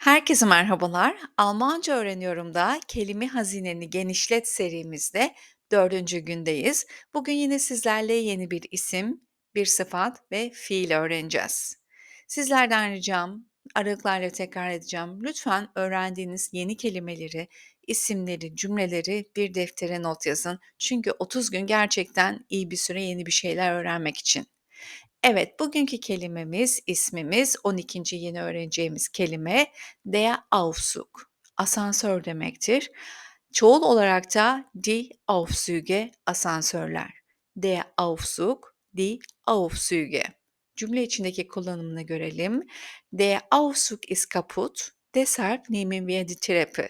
Herkese merhabalar. Almanca öğreniyorum da kelime hazineni genişlet serimizde dördüncü gündeyiz. Bugün yine sizlerle yeni bir isim, bir sıfat ve fiil öğreneceğiz. Sizlerden ricam, aralıklarla tekrar edeceğim. Lütfen öğrendiğiniz yeni kelimeleri, isimleri, cümleleri bir deftere not yazın. Çünkü 30 gün gerçekten iyi bir süre yeni bir şeyler öğrenmek için. Evet, bugünkü kelimemiz, ismimiz 12. yeni öğreneceğimiz kelime der Aufzug. Asansör demektir. Çoğul olarak da die Aufzüge asansörler. Der Aufzug, die Aufzüge. Cümle içindeki kullanımını görelim. Der Aufzug ist kaputt, deshalb nehmen wir die Treppe.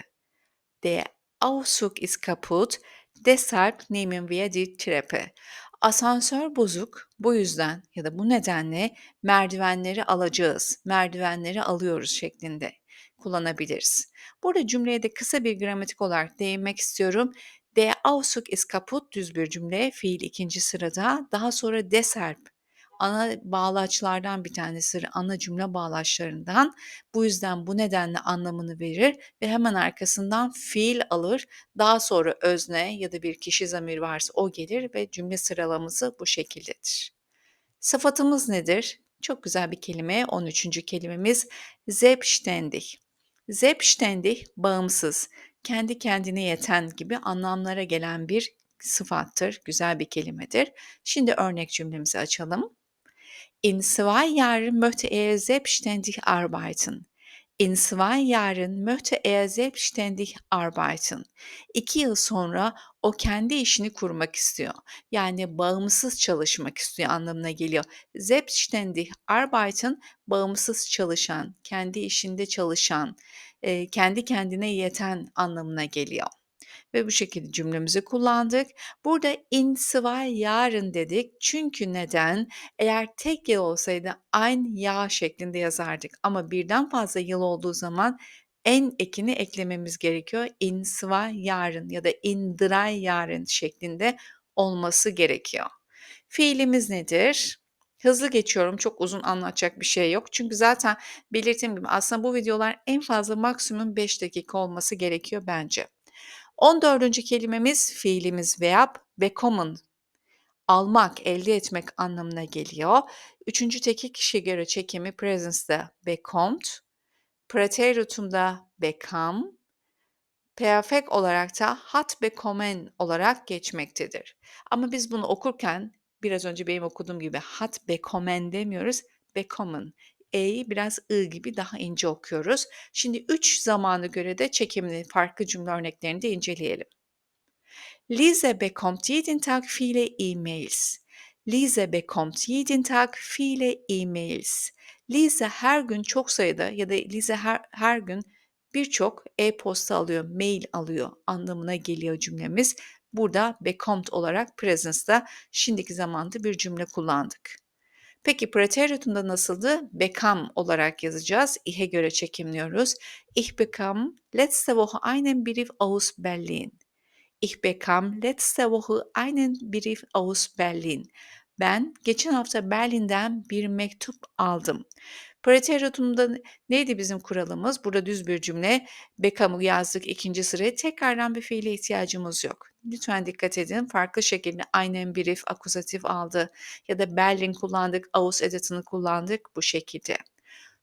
Der Aufzug ist kaputt, deshalb nehmen wir die Treppe. Asansör bozuk, bu yüzden ya da bu nedenle merdivenleri alacağız, merdivenleri alıyoruz şeklinde kullanabiliriz. Burada cümleye de kısa bir gramatik olarak değinmek istiyorum. Der Aufzug ist kaputt düz bir cümle, fiil ikinci sırada. Daha sonra deshalb ana bağlaçlardan bir tanesi, ana cümle bağlaçlarından. Bu yüzden bu nedenle anlamını verir ve hemen arkasından fiil alır. Daha sonra özne ya da bir kişi zamir varsa o gelir ve cümle sıralaması bu şekildedir. Sıfatımız nedir? Çok güzel bir kelime. 13. kelimemiz selbstständig. Selbstständig bağımsız, kendi kendine yeten gibi anlamlara gelen bir sıfattır. Güzel bir kelimedir. Şimdi örnek cümlemizi açalım. In zwei Jahren möchte er selbstständig arbeiten. In zwei Jahren möchte er selbstständig arbeiten. İki yıl sonra o kendi işini kurmak istiyor. Yani bağımsız çalışmak istiyor anlamına geliyor. Selbstständig arbeiten, bağımsız çalışan, kendi işinde çalışan, kendi kendine yeten anlamına geliyor ve bu şekilde cümlemizi kullandık. Burada in zwei Jahren dedik. Çünkü neden? Eğer tek yıl olsaydı ein Jahr şeklinde yazardık. Ama birden fazla yıl olduğu zaman en ekini eklememiz gerekiyor. In zwei Jahren ya da in drei Jahren şeklinde olması gerekiyor. Fiilimiz nedir? Hızlı geçiyorum. Çok uzun anlatacak bir şey yok. Çünkü zaten belirttiğim gibi aslında bu videolar en fazla maksimum 5 dakika olması gerekiyor bence. 14. kelimemiz fiilimiz verb bekommen. Almak, elde etmek anlamına geliyor. Üçüncü tekil kişiye göre çekimi presence'da bekommt. Prateritum'da bekam. Perfect olarak da hat bekommen olarak geçmektedir. Ama biz bunu okurken biraz önce benim okuduğum gibi hat bekommen demiyoruz, bekommen. E'yi biraz I gibi daha ince okuyoruz. Şimdi üç zamanı göre de çekimli farklı cümle örneklerini de inceleyelim. Lise bekommt jeden Tag viele E-Mails. Lise bekommt jeden Tag viele E-Mails. Lise her gün çok sayıda ya da Lise her, her gün birçok e-posta alıyor, mail alıyor anlamına geliyor cümlemiz. Burada bekommt olarak presence'da şimdiki zamanda bir cümle kullandık. Peki Präteritum'da nasıldı? Bekam olarak yazacağız. İhe göre çekimliyoruz. Ich bekam letzte Woche einen Brief aus Berlin. Ich bekam letzte Woche einen Brief aus Berlin. Ben geçen hafta Berlin'den bir mektup aldım. Preteritum'da neydi bizim kuralımız? Burada düz bir cümle. Bekam'ı yazdık ikinci sıraya. Tekrardan bir fiile ihtiyacımız yok. Lütfen dikkat edin. Farklı şekilde aynen brief, akuzatif aldı ya da Berlin kullandık, aus edatını kullandık bu şekilde.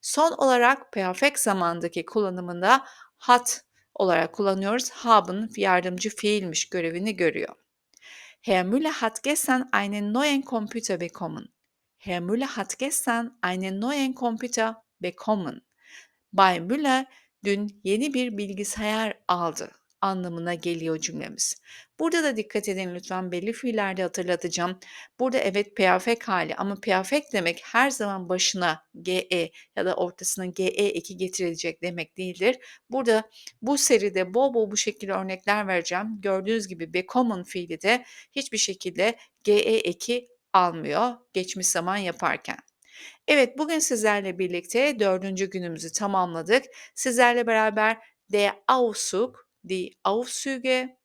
Son olarak perfect zamandaki kullanımında hat olarak kullanıyoruz. Haben yardımcı fiilmiş görevini görüyor. Herr Müller hat gestern einen neuen Computer bekommen. Herr Müller hat gestern einen neuen Computer bekommen. Bay Müller dün yeni bir bilgisayar aldı anlamına geliyor cümlemiz. Burada da dikkat edin lütfen belli fiillerde hatırlatacağım. Burada evet perfect hali ama perfect demek her zaman başına ge ya da ortasına ge eki getirilecek demek değildir. Burada bu seride bol bol bu şekilde örnekler vereceğim. Gördüğünüz gibi bekommen fiili de hiçbir şekilde ge eki almıyor geçmiş zaman yaparken. Evet bugün sizlerle birlikte dördüncü günümüzü tamamladık. Sizlerle beraber der Aufzug, die Aufzüge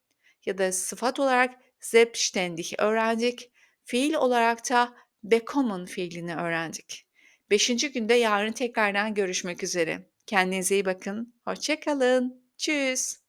ya da sıfat olarak selbstständig öğrendik. Fiil olarak da bekommen fiilini öğrendik. Beşinci günde yarın tekrardan görüşmek üzere. Kendinize iyi bakın. Hoşça kalın. Tschüss.